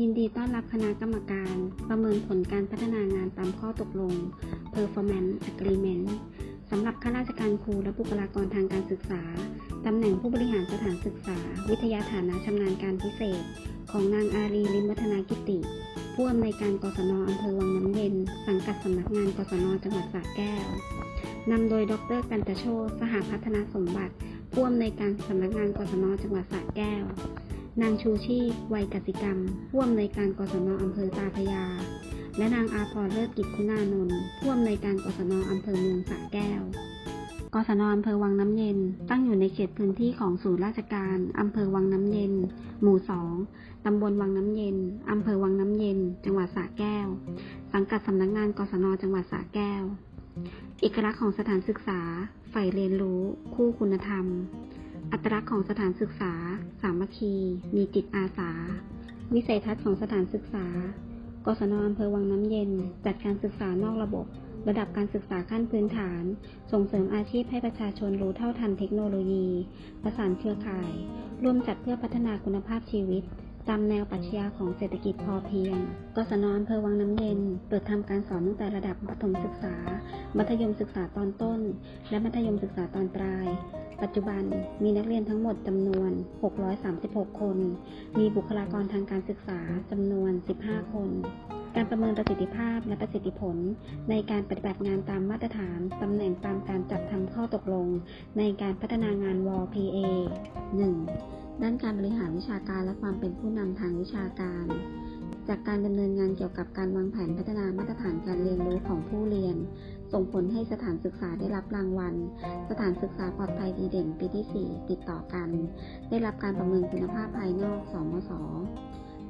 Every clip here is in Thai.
ยินดีต้อนรับคณะกรรมการ ประเมินผลการพัฒนางานตามข้อตกลง Performance Agreement สำหรับข้าราชการครูและบุคลากรทางการศึกษา ตำแหน่งผู้บริหารสถานศึกษา วิทยาฐานะชำนาญการพิเศษ ของนางอารีลิมวัฒนากิติ ผู้อำนวยการกศนอำเภอวังน้ำเย็น สังกัดสำนักงานกศนจังหวัดสระแก้วนำโดยดรกันตโชตสหพัฒนาสมบัติ ผู้อำนวยการสำนักงานกศนจังหวัดสระแก้ว นางชูชีพวัยกสิกรรมผู้อำนวยการกศนอำเภอตาพยา และนางอาพรเลิศกิจคุณานนท์ผู้อำนวยการกศนอำเภอเมืองสระแก้วกศนอำเภอวังน้ำเย็น ตั้งอยู่ในเขตพื้นที่ของศูนย์ราชการอำเภอวังน้ำเย็น หมู่สองตำบลวังน้ำเย็นอำเภอวังน้ำเย็น จังหวัดสระแก้ว สังกัดสำนักงานกศนจังหวัดสระแก้ว เอกลักษณ์ของสถานศึกษา ใฝ่เรียนรู้ คู่คุณธรรม อัตลักษณ์ของสถานศึกษา สามัคคี มีจิตอาสา วิสัยทัศน์ของสถานศึกษา กศนอำเภอวังน้ำเย็น จัดการศึกษานอกระบบ ระดับการศึกษาขั้นพื้นฐาน ส่งเสริมอาชีพให้ประชาชนรู้เท่าทันเทคโนโลยี ประสานเครือข่าย ร่วมจัดเพื่อพัฒนาคุณภาพชีวิต ตามแนวปรัชญาของเศรษฐกิจพอเพียง กศนอำเภอวังน้ำเย็น เปิดทำการสอนตั้งแต่ระดับประถมศึกษา มัธยมศึกษาตอนต้น และมัธยมศึกษาตอนปลาย ปัจจุบันมีนักเรียนทั้งหมดจำนวน 636 คน มีบุคลากรทางการศึกษาจำนวน 15 คน การประเมินประสิทธิภาพและประสิทธิผล ในการปฏิบัติงานตามมาตรฐานตำแหน่งตามการจัดทำข้อตกลง ในการพัฒนางานว PA 1. ด้านการบริหารวิชาการและความเป็นผู้นำทางวิชาการ จากการดำเนินงานเกี่ยวกับการวางแผนพัฒนามาตรฐานการเรียนรู้ของผู้เรียน ส่งผลให้สถานศึกษาได้รับรางวัล สถานศึกษาปลอดภัยดีเด่นปีที่ 4 ติดต่อกัน ได้รับการประเมินคุณภาพภายนอก สมศ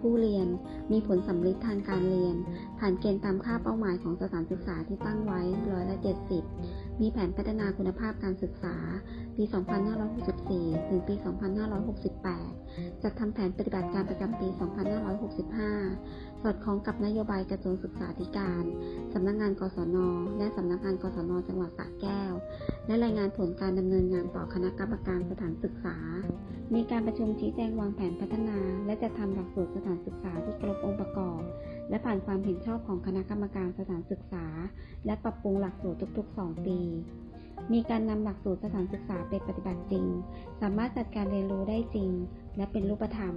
ผู้เรียน มีผลสำลิดทางการเรียน ผ่านเกณฑ์ตามค่าเป้าหมายของสถานศึกษาที่ตั้งไว้ร้อยละ70 มีแผนพัฒนาคุณภาพการศึกษา ปี 2564 ถึงปี 2568 จัดทำแผนปฏิบัติการประจำปี 2565 สอดคล้องกับนโยบายกระทรวงศึกษาธิการ สำนักงาน กศน และสำนักงาน กศน จังหวัดสระแก้ว และรายงานผลการดำเนินงานต่อคณะกรรมการสถานศึกษา มีการประชุมชี้แจงวางแผนพัฒนา และจะทำหลักสูตรสถานศึกษาที่ครบองค์ประกอบ และผ่านความเห็นชอบของคณะกรรมการสถานศึกษา และปรับปรุงหลักสูตรทุก ๆ 2 ปี มีการนำหลักสูตรสถานศึกษาไปปฏิบัติจริง สามารถจัดการเรียนรู้ได้จริง และเป็นรูปธรรม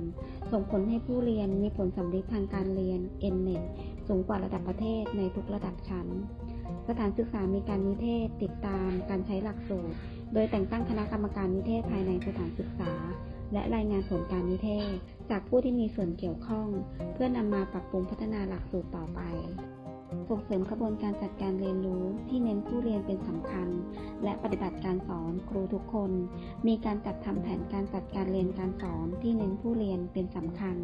ส่งผลให้ผู้เรียนมีผลสำลิดทางการเรียน N-NET สูงกว่าระดับประเทศในทุกระดับชั้น สถานศึกษามีการนิเทศ ติดตาม การใช้หลักสูตร โดยแต่งตั้งคณะกรรมการนิเทศภายในสถานศึกษา และรายงานผลการนิเทศ จากผู้ที่มีส่วนเกี่ยวข้อง เพื่อนำมาปรับปรุงพัฒนาหลักสูตรต่อไป ส่งเสริมกระบวนการจัดการเรียนรู้ที่เน้นผู้เรียนเป็นสำคัญ และปฏิบัติการสอนครูทุกคน มีการจัดทำแผนการจัดการเรียนการสอนที่เน้นผู้เรียนเป็นสำคัญ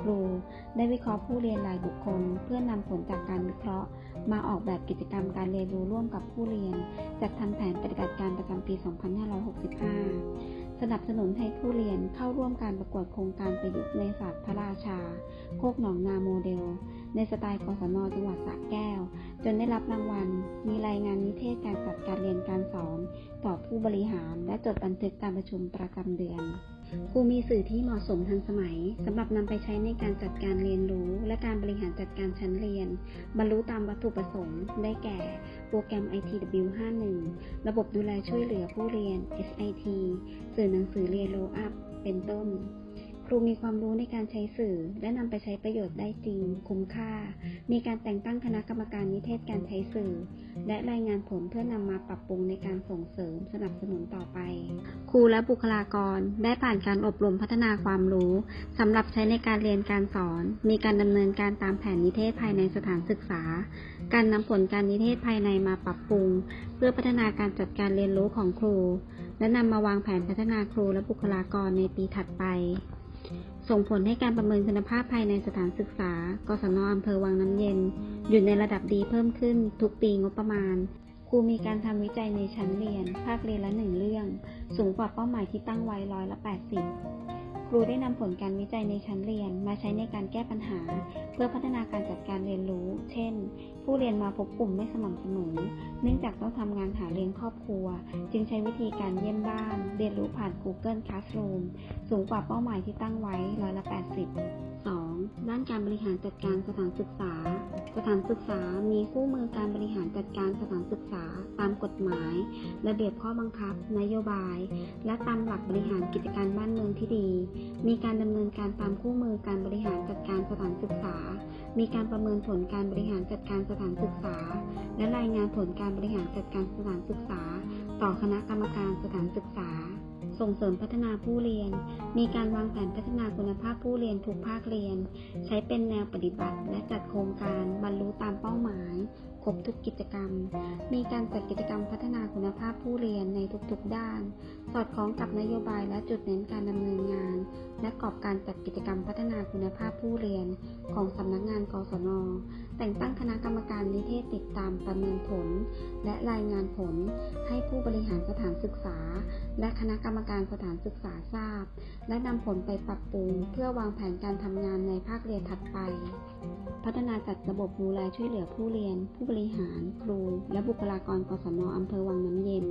ครู ได้วิเคราะห์ผู้เรียนรายบุคคล เพื่อนำผลจากการวิเคราะห์ มาออกแบบกิจกรรมการเรียนรู้ร่วมกับผู้เรียน จัดทำแผนปฏิบัติการประจำปี 2565 สนับสนุนให้ผู้เรียนเข้าร่วมการประกวดโครงการประยุกต์ในศาสตร์พระราชา โคกหนองนาโมเดล ในสไตล์กศนจังหวัดสระแก้ว จนได้รับรางวัล มีรายงานนิเทศการจัดการเรียนการสอน ต่อผู้บริหาร และจดบันทึกการประชุมประจำเดือน ครูมีสื่อที่เหมาะสมทันสมัยสำหรับนำไปใช้ในการจัดการเรียนรู้ และการบริหารจัดการชั้นเรียน บรรลุตามวัตถุประสงค์ ได้แก่ โปรแกรม ITW51 ระบบดูแลช่วยเหลือผู้เรียน SIT สื่อหนังสือเรียนโลอัพ เป็นต้น รูมีความรู้ในการใช้สื่อ และนำไปใช้ประโยชน์ได้จริง คุ้มค่า มีการแต่งตั้งคณะกรรมการนิเทศการใช้สื่อ และรายงานผลเพื่อนำมาปรับปรุงในการส่งเสริมสนับสนุนต่อไป ครูและบุคลากรได้ผ่านการอบรมพัฒนาความรู้สำหรับใช้ในการเรียนการสอน มีการดำเนินการตามแผนนิเทศภายในสถานศึกษา การนำผลการนิเทศภายในมาปรับปรุง เพื่อพัฒนาการจัดการเรียนรู้ของครู และนำมาวางแผนพัฒนาครูและบุคลากรในปีถัดไป ส่งผลให้การประเมินคุณภาพภายในสถานศึกษา กศนอำเภอวังน้ำเย็น อยู่ในระดับดีเพิ่มขึ้นทุกปีงบประมาณ ครูมีการทำวิจัยในชั้นเรียน ภาคเรียนละหนึ่งเรื่อง สูงกว่าเป้าหมายที่ตั้งไว้ร้อยละ 80 ครูได้นำผลการวิจัยในชั้นเรียนมาใช้ในการแก้ปัญหา เพื่อพัฒนาการจัดการเรียนรู้ เช่น ผู้เรียนมาพบกลุ่มไม่สม่ำเสมอ เนื่องจากต้องทำงานหาเลี้ยงครอบครัว จึงใช้วิธีการเยี่ยมบ้าน เรียนรู้ผ่าน Google Classroom สูงกว่าเป้าหมายที่ตั้งไว้ร้อยละ80 2. ด้านการบริหารจัดการสถานศึกษา สถานศึกษามีคู่มือการบริหารจัดการสถานศึกษา ตามกฎหมาย ระเบียบข้อบังคับ นโยบาย และตามหลักบริหารกิจการบ้านเมืองที่ดี มีการดำเนินการตามคู่มือการบริหารจัดการสถานศึกษา มีการประเมินผลการบริหารจัดการสถานศึกษา และรายงานผลการบริหารจัดการสถานศึกษา ต่อคณะกรรมการสถานศึกษา ส่งเสริมพัฒนาผู้เรียน มีการวางแผนพัฒนาคุณภาพผู้เรียนทุกภาคเรียน ใช้เป็นแนวปฏิบัติ และจัดโครงการบรรลุตามเป้าหมายครบทุกกิจกรรม มีการจัดกิจกรรมพัฒนาคุณภาพผู้เรียนในทุกๆด้าน สอดคล้องกับนโยบายและจุดเน้นการดำเนินงาน และกรอบการจัดกิจกรรมพัฒนาคุณภาพผู้เรียน ของสำนักงานกศน แต่งตั้งคณะกรรมการนิเทศติดตามประเมินผล และรายงานผลให้ผู้บริหารสถานศึกษา และคณะกรรมการสถานศึกษาทราบ และนำผลไปปรับปรุงเพื่อวางแผนการทำงานในภาคเรียนถัดไป พัฒนาจัดระบบดูแลช่วยเหลือผู้เรียน ผู้บริหาร ครู และบุคลากรกศนอำเภอวังน้ำเย็น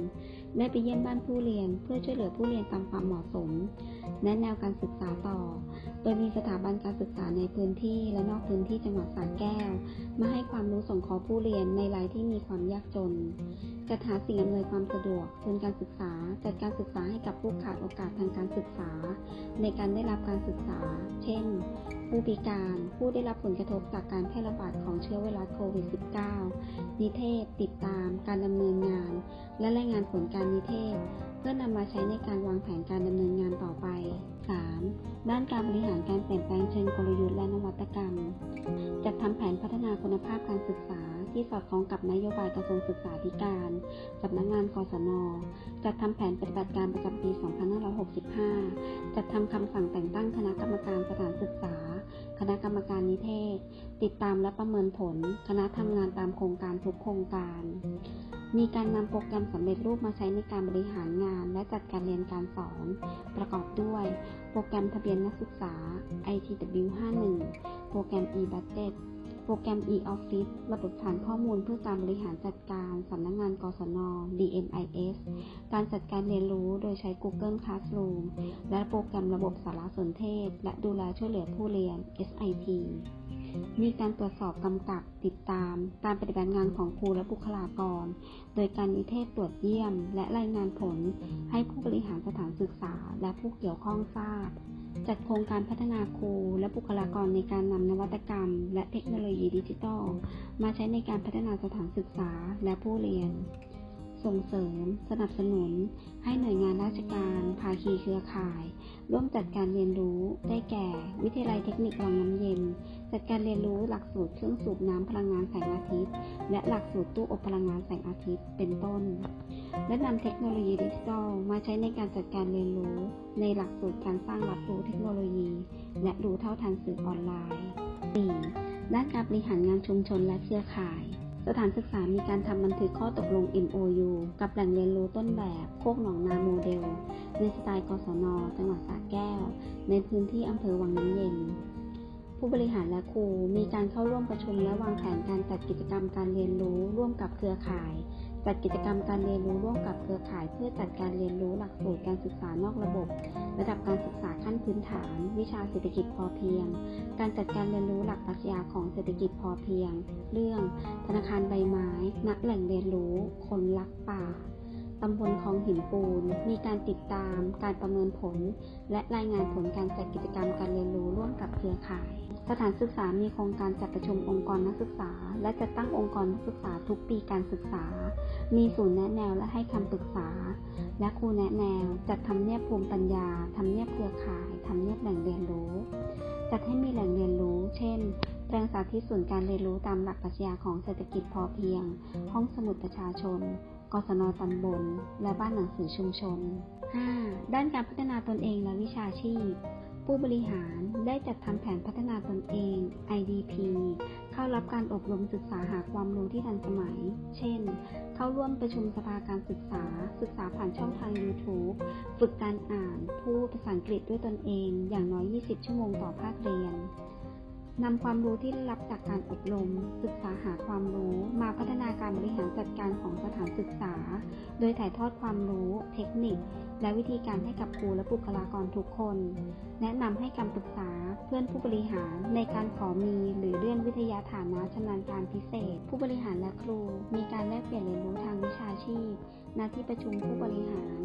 ได้ไปเยี่ยมบ้านผู้เรียนเพื่อช่วยเหลือผู้เรียนตามความเหมาะสม แนะแนวการศึกษาต่อ โดยมีสถาบันการศึกษาในพื้นที่และนอกพื้นที่จังหวัดสระแก้ว มาให้ความรู้ส่งเคราะห์ผู้เรียนในรายที่มีความยากจน จัดหาสิ่งอำนวยความสะดวกทุนการศึกษา จัดการศึกษาให้กับผู้ขาดโอกาสทางการศึกษา ในการได้รับการศึกษา เช่น ผู้พิการผู้ได้รับผลกระทบจากการแพร่ระบาดของเชื้อไวรัสโควิด -19 นิเทศ ติดตาม การดำเนินงาน และรายงานผลการนิเทศ เพื่อนำมาใช้ในการวางแผนการดำเนินงานต่อไป 3. ด้านการบริหารการเปลี่ยนแปลงเชิงกลยุทธ์และนวัตกรรม จัดทำแผนพัฒนาคุณภาพการศึกษาที่สอดคล้องกับนโยบายกระทรวงศึกษาธิการสำนักงานกศนจัดทำแผนปฏิบัติการประจำปี 2565 จัดทำคำสั่งแต่งตั้งคณะกรรมการสถานศึกษา คณะกรรมการนิเทศ ติดตามและประเมินผล คณะทำงานตามโครงการทุกโครงการ มีการนำโปรแกรมสำเร็จรูปมาใช้ในการบริหารงาน และจัดการเรียนการสอน ประกอบด้วย โปรแกรมทะเบียนนักศึกษา ITW 51โปรแกรม e-budget โปรแกรม e-office ระบบฐานข้อมูลเพื่อการบริหารจัดการสำนักงานกศน DMIS การจัดการเรียนรู้โดยใช้ Google Classroom และโปรแกรมระบบสารสนเทศ และดูแลช่วยเหลือผู้เรียน SIP มีการตรวจสอบกำกับติดตาม การปฏิบัติงานของครูและบุคลากร โดยการนิเทศตรวจเยี่ยม และรายงานผลให้ผู้บริหารสถานศึกษา และผู้เกี่ยวข้องทราบ จัดโครงการพัฒนาครูและบุคลากรในการนำนวัตกรรม และเทคโนโลยีดิจิทัล มาใช้ในการพัฒนาสถานศึกษาและผู้เรียน ส่งเสริม สนับสนุน ให้หน่วยงานราชการ ภาคีเครือข่าย ร่วมจัดการเรียนรู้ ได้แก่ วิทยาลัยเทคนิควังน้ำเย็น จัดการเรียนรู้หลักสูตรเครื่องสูบน้ำพลังงานแสงอาทิตย์ และหลักสูตรตู้อบพลังงานแสงอาทิตย์ เป็นต้น และนำเทคโนโลยีดิจิทัลมาใช้ในการจัดการเรียนรู้ ในหลักสูตรการสร้างรับรู้เทคโนโลยี และรู้เท่าทันสื่อออนไลน์ 4. ด้านการบริหารงานชุมชนและเครือข่าย สถานศึกษามีการทำบันทึกข้อตกลง MOU กับแหล่งเรียนรู้ต้นแบบโคกหนองนาโมเดล ในสไตล์กศน จังหวัดสระแก้ว ในพื้นที่อำเภอวังน้ำเย็น ผู้บริหารและครูมีการเข้าร่วมประชุมและวางแผนการจัดกิจกรรมการเรียนรู้ร่วมกับเครือข่าย จัดกิจกรรมการเรียนรู้ร่วมกับเครือข่ายเพื่อจัดการเรียนรู้หลักสูตรการศึกษานอกระบบ ระดับการศึกษาขั้นพื้นฐาน วิชาเศรษฐกิจพอเพียง การจัดการเรียนรู้หลักปรัชญาของเศรษฐกิจพอเพียง เรื่อง ธนาคารใบไม้ นักแหล่งเรียนรู้ คนรักป่า ตำบลคลองหินปูน มีการติดตาม การประเมินผล และรายงานผลการจัดกิจกรรมการเรียนรู้ร่วมกับเครือข่าย สถานศึกษามีโครงการจัดประชุมองค์กรนักศึกษา และจัดตั้งองค์กรนักศึกษาทุกปีการศึกษา มีศูนย์แนะแนวและให้คำปรึกษา และครูแนะแนว จัดทำเนียบภูมิปัญญาทำเนียบเครือข่ายทำเนียบแหล่งเรียนรู้ จัดให้มีแหล่งเรียนรู้ เช่นแปลงสาธิตศูนย์การเรียนรู้ตามหลักปรัชญาของเศรษฐกิจพอเพียง ห้องสมุดประชาชน กศนตำบล และบ้านหนังสือชุมชน 5. ด้านการพัฒนาตนเองและวิชาชีพ ผู้บริหารได้จัดทำแผนพัฒนาตนเอง IDP เข้ารับการอบรมศึกษาหาความรู้ที่ทันสมัย เช่น เข้าร่วมประชุมสภาการศึกษา ศึกษาผ่านช่องทาง YouTube ฝึกการอ่าน พูดภาษาอังกฤษด้วยตนเอง อย่างน้อย 20 ชั่วโมงต่อภาคเรียน นำความรู้ที่ได้รับจากการอบรม ศึกษาหาความรู้ มาพัฒนาการบริหารจัดการของสถานศึกษา โดยถ่ายทอดความรู้ เทคนิค และวิธีการให้กับครูและบุคลากรทุกคน แนะนำให้คำปรึกษาเพื่อนผู้บริหารในการขอมีหรือเลื่อนวิทยาฐานะชำนาญการพิเศษ ผู้บริหารและครู มีการแลกเปลี่ยนเรียนรู้ทางวิชาชีพณที่ประชุมผู้บริหาร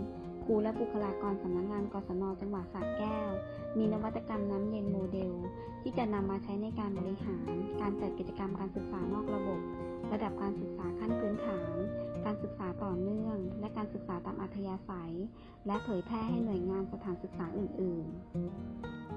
ครูและบุคลากรสำนักงานกศนจังหวัดสระแก้ว มีนวัตกรรมน้ำเย็นโมเดล ที่จะนำมาใช้ในการบริหาร การจัดกิจกรรมการศึกษานอกระบบ ระดับการศึกษาขั้นพื้นฐาน การศึกษาต่อเนื่อง และการศึกษาตามอัธยาศัย และเผยแพร่ให้หน่วยงานสถานศึกษาอื่น ๆ